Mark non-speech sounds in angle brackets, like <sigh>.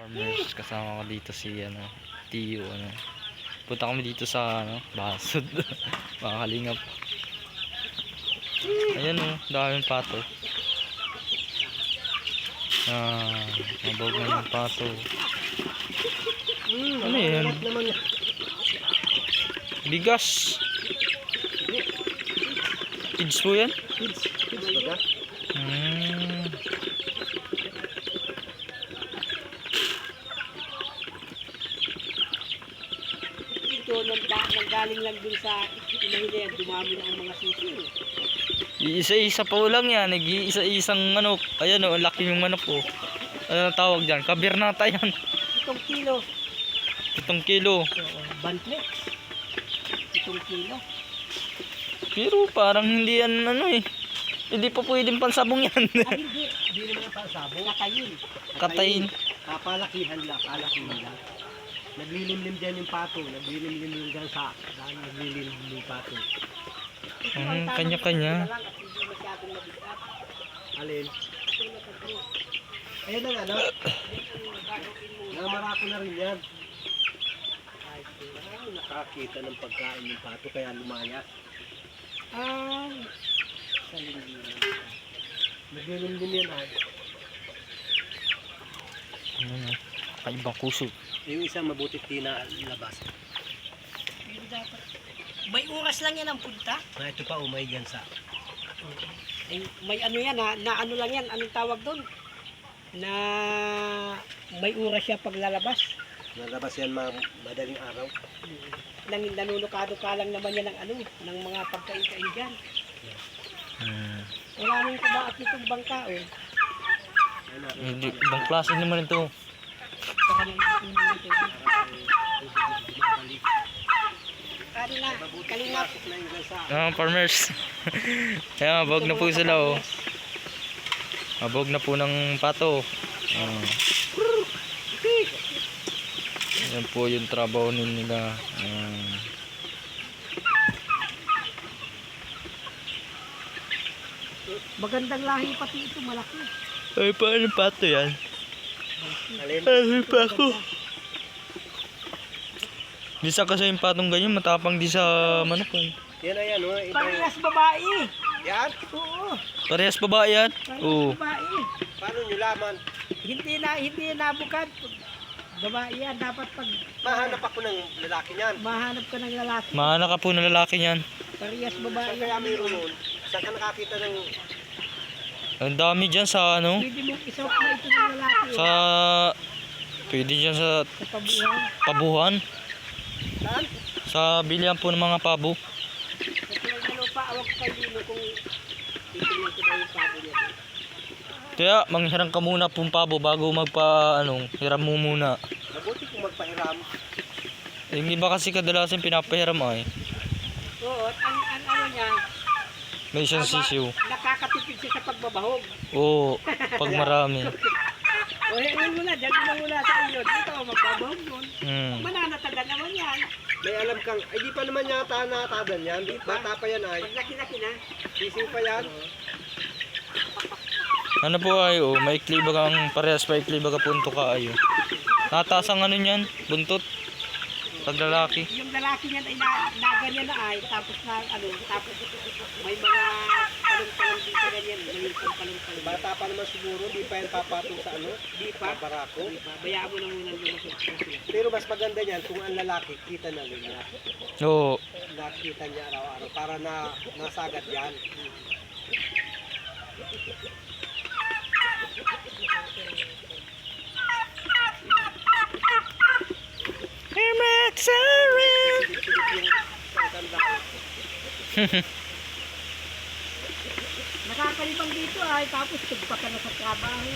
Farmers, kasama ko dito si ano, Tio ano. Punta kami dito sa ano, Basod. <laughs> Mga kalingap. Ayan oh, daming pato. Ah, mabog na yung pato. Ano yan? naman yan. Bigas. Kids po yan? Kids. Kids ba Ito, nangga- nanggaling lang dun sa inahila yan, dumami na ang mga susi. Isa-isa pa lang yan. Nag-iisa-isang manok. Ayan oh, ang laki yung manok oh. Ano tawag dyan? Kabirnata yan. Itong kilo, Itong kilo. uh, bantlex. Itong kilo. Pero parang hindi yan ano eh. Hindi pa pwedeng pansabong yan. Ah, <laughs> hindi. Hindi naman ang pasabo. Nakayin. Katayin. Kapalakihan lang, palakihan lang. Naglilimlim dyan yung pato. Naglilimlim yung dyan sa daan naglilimlim yung pato. Tamang kanya-kanya. Alin? Ayun ang ano. Yan ang mo. Namarako na rin yan. Nakakita ng pagkain ng pato kaya lumayas. Ah. Naglilimlim yan ay. Ano na? Kaibang kuso. Yung isang mabuti labas. Pero dapat. May oras lang yan ang punta. Na ito pa umay dyan sa. Ay, may ano yan ha, na ano lang yan, anong tawag doon? Na may oras siya paglalabas. Nalabas yan mga madaling araw. Nang nanunukado ka lang naman yan ng ano, ng mga pagkain-kain dyan. Hmm. Wala nang kumaat nitong bangka oh. Na. Ibang klase naman ito. Ah, farmers. <laughs> Kaya mabog na po sila oh. Mabog na po ng pato. Ah. Yan po yung trabaho nila. Ah. Magandang lahi pati ito, malaki. Ay, paano pato yan? Alin? Ay, pa ako. Bisa kasi yung patong ganyan, matapang di sa manok. eh. Yan na yan, oh. Parehas babae. Yan? Oo, Parehas babae yan? parehas Oo. babae. Paano nyo laman? Hindi na, hindi nabukad. Babae yan, dapat pag Mahanap ako ng lalaki niyan. mahanap ka ng lalaki. Mahana ka po ng lalaki niyan. Parehas babae Saan kaya mayroon nun? Saan ka nakakita ng... Ang dami dyan sa ano? Pwede mo isuot na ito ng lalaki. Sa... Pwede dyan sa Sa pabuhan. pabuhan. Saan? Sa bilihan po ng mga pabo. Kaya manghiram ka muna pong pabo bago magpa ano, hiram mo muna. Mabuti kung magpahiram. Yung iba kasi kadalasan pinapahiram ay. Oo, ang, ang ano niya, May isang sisiw. nakakatipid siya sa pagbabahog. Oo, pag marami. O, hirin mo na, dyan mo na muna sa iyo. Dito, magbabahog nun. Hmm. Mananatagan naman yan. May alam kang... Ay, di pa naman yata natadan yan. Di, bata pa yan ay. Pag laki-laki na, Sisiw pa yan. Ano po ay oh, maikli ba kang parehas maikli ba ka punto ka ayo. Nataas ang ano niyan, buntot. Pag lalaki. yung lalaki niyan ay na, naganyan na ay, tapos na, ano, tapos may mga palong-palong dito na yan, may palong-palong. Bata pa naman siguro. Di pa yan papatong sa ano. Di pa, Paparako. di pa, bayaan mo na muna sila. Pero mas maganda niyan kung ang lalaki kita na rin niya. Oo. Nakita niya araw-araw para na nasagad yan. Nakakalibang dito ay, tapos tugpa ka na sa trabaho.